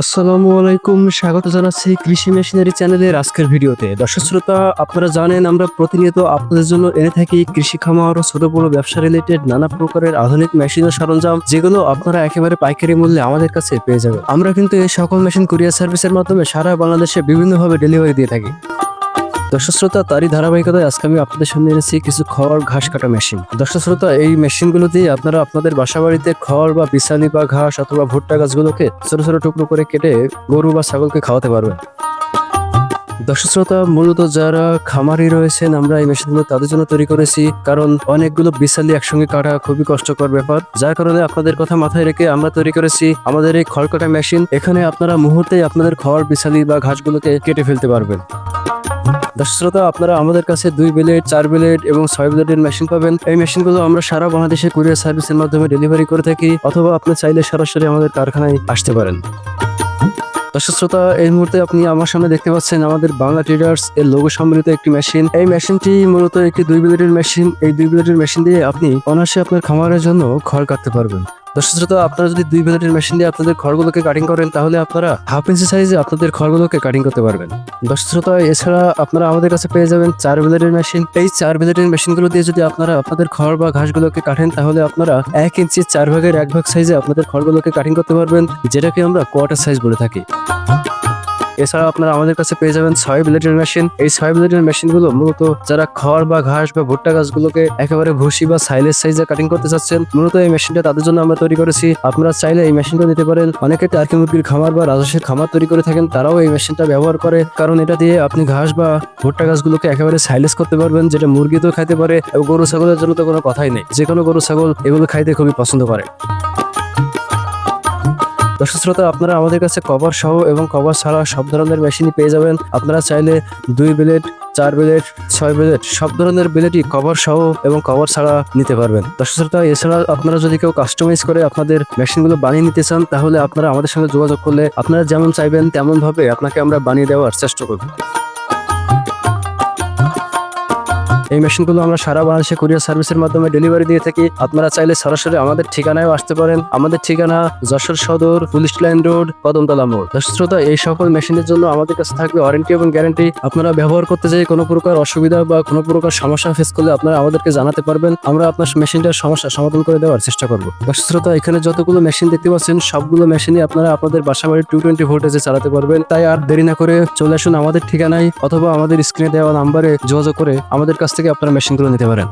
আসসালামু আলাইকুম, স্বাগত জানাচ্ছি কৃষি মেশিনারি চ্যানেলের আজকের ভিডিওতে। দর্শক শ্রোতা, আপনারা জানেন আমরা প্রতিনিয়ত আপনাদের জন্য এনে থাকি কৃষি খামার ও ছোট বড় ব্যবসা রিলেটেড নানা প্রকারের আধুনিক মেশিন ও সরঞ্জাম, যেগুলো আপনারা একেবারে পাইকারি মূল্যে আমাদের কাছে পেয়ে যাবেন। আমরা কিন্তু এই সকল মেশিন কুরিয়ার সার্ভিসের মাধ্যমে সারা বাংলাদেশে বিভিন্নভাবে ডেলিভারি দিয়ে থাকি। দর্শক শ্রোতা তারই ধারাবাহিকতায় আজকে আমি আপনাদের সামনে এনেছি কিছু খড় ঘাস কাটা মেশিন দর্শক শ্রোতা এই মেশিনগুলো দিয়ে আপনারা আপনাদের বাসা বাড়িতে খড় বা বিছালি বা ঘাস অথবা ভুট্টা গাছগুলোকে ছোট ছোট টুকরো করে কেটে গরু বা ছাগলকে খাওয়াতে পারবেন। দর্শক শ্রোতা মূলত যারা খামারি রয়েছেন, আমরা এই মেশিনগুলো তাদের জন্য তৈরি করেছি কারণ অনেকগুলো বিশালি একসঙ্গে কাটা খুবই কষ্টকর ব্যাপার। যার কারণে আপনাদের কথা মাথায় রেখে আমরা তৈরি করেছি আমাদের এই খড় কাটা মেশিন এখানে আপনারা মুহূর্তেই আপনাদের খড় বিশালি বা ঘাসগুলোকে কেটে ফেলতে পারবেন। দর্শক শ্রোতা, আপনারা আমাদের কাছে দুই ব্লেড, চার ব্লেড এবং ছয় ব্লেডের মেশিন পাবেন। এই মেশিনগুলো আমরা সারা বাংলাদেশে কুরিয়ার সার্ভিসের মাধ্যমে ডেলিভারি করে থাকি অথবা আপনি চাইলে সরাসরি আমাদের কারখানায় আসতে পারেন। দর্শক শ্রোতা, এই মুহূর্তে আপনি আমার সামনে দেখতে পাচ্ছেন আমাদের বাংলা ট্রেডার্স এর লোগো সম্মিলিত একটি মেশিন এই মেশিনটি মূলত একটি দুই ব্লেডের মেশিন এই দুই ব্লেডের মেশিন দিয়ে আপনি অনায়াসে আপনার খামারের জন্য খড় কাটতে পারবেন। দর্শক শ্রোতা, আপনারা যদি দুই ব্লেডের মেশিন দিয়ে আপনাদের খড়গুলোকে কাটিং করেন, তাহলে আপনারা হাফ ইঞ্চি সাইজে আপনাদের খড়গুলোকে কাটিং করতে পারবেন। দর্শক শ্রোতা, এছাড়া আপনারা আমাদের কাছে পেয়ে যাবেন চার ব্লেডের মেশিন এই চার ব্লেডের মেশিনগুলো দিয়ে যদি আপনারা আপনাদের খড় বা ঘাসগুলোকে কাটেন, তাহলে আপনারা এক ইঞ্চি চার ভাগের এক ভাগ সাইজে আপনাদের খড়গুলোকে কাটিং করতে পারবেন, যেটাকে আমরা কোয়ার্টার সাইজ বলে থাকি। এছাড়া আপনারা আমাদের কাছে পেয়ে যাবেন ছয় ব্লেডের মেশিন এই ছয় ব্লেডের মেশিনগুলো মূলত যারা খড় বা ঘাস বা ভুট্টা গাছগুলোকে একেবারে ভুসি বা সাইলেজ সাইজে কাটিং করতে চাচ্ছেন, মূলত এই মেশিনটা তাদের জন্য আমরা তৈরি করেছি। আপনারা চাইলে এই মেশিনটা নিতে পারেন। অনেকে টার্কি মুরগির খামার বা রাজস্বের খামার তৈরি করে থাকেন, তারাও এই মেশিনটা ব্যবহার করে। কারণ এটা দিয়ে আপনি ঘাস বা ভুট্টা গাছগুলোকে একেবারে সাইলেজ করতে পারবেন, যেটা মুরগি তো খাইতে পারে এবং গরু ছাগলের জন্য তো কোনো কথাই নেই। যে কোনো গরু, ছাগল এগুলো খাইতে খুবই পছন্দ করে। দর্শক শ্রোতা, আপনারা আমাদের কাছে কভার সহ এবং কভার ছাড়া সব ধরনের মেশিনই পেয়ে যাবেন। আপনারা চাইলে দুই ব্লেড চার ব্লেড ছয় ব্লেড সব ধরনের ব্লেডই কভার সহ এবং কভার ছাড়া নিতে পারবেন। দর্শক শ্রোতা, এছাড়া আপনারা যদি কেউ কাস্টমাইজ করে আপনাদের মেশিনগুলো বানিয়ে নিতে চান, তাহলে আপনারা আমাদের সঙ্গে যোগাযোগ করলে আপনারা যেমন চাইবেন, তেমনভাবে আপনাকে আমরা বানিয়ে দেওয়ার চেষ্টা করব। এই মেশিনগুলো আমরা সারা বাংলাদেশে কুরিয়ার সার্ভিসের মাধ্যমে ডেলিভারি দিয়ে থাকি। আপনারা চাইলে সরাসরি আমাদের ঠিকানায় আসতে পারেন। আমাদের ঠিকানা যশোর সদর, পুলিশ লাইন রোড, কদমতলা মোড়। শ্রোতা, এই সকল মেশিনের জন্য আমাদের কাছে থাকবে ওয়ারেন্টি এবং গ্যারান্টি আপনারা ব্যবহার করতে চাই কোনো প্রকার অসুবিধা বা কোনো প্রকার সমস্যা ফেস করলে আপনারা আমাদেরকে জানাতে পারবেন। আমরা আপনার মেশিনটার সমস্যা সমাধান করে দেওয়ার চেষ্টা করব। শ্রোতা, এখানে যতগুলো মেশিন দেখতে পাচ্ছেন, সবগুলো মেশিনই আপনারা আপনাদের বাসা বাড়ির টু টোয়েন্টি ভোল্টেজে চালাতে পারবেন। তাই আর দেরি না করে চলে আসুন আমাদের ঠিকানায় অথবা আমাদের স্ক্রিনে দেওয়া নাম্বারে যোগাযোগ করে আমাদের কাছ থেকে আপনারা মেশিনগুলো নিতে পারেন।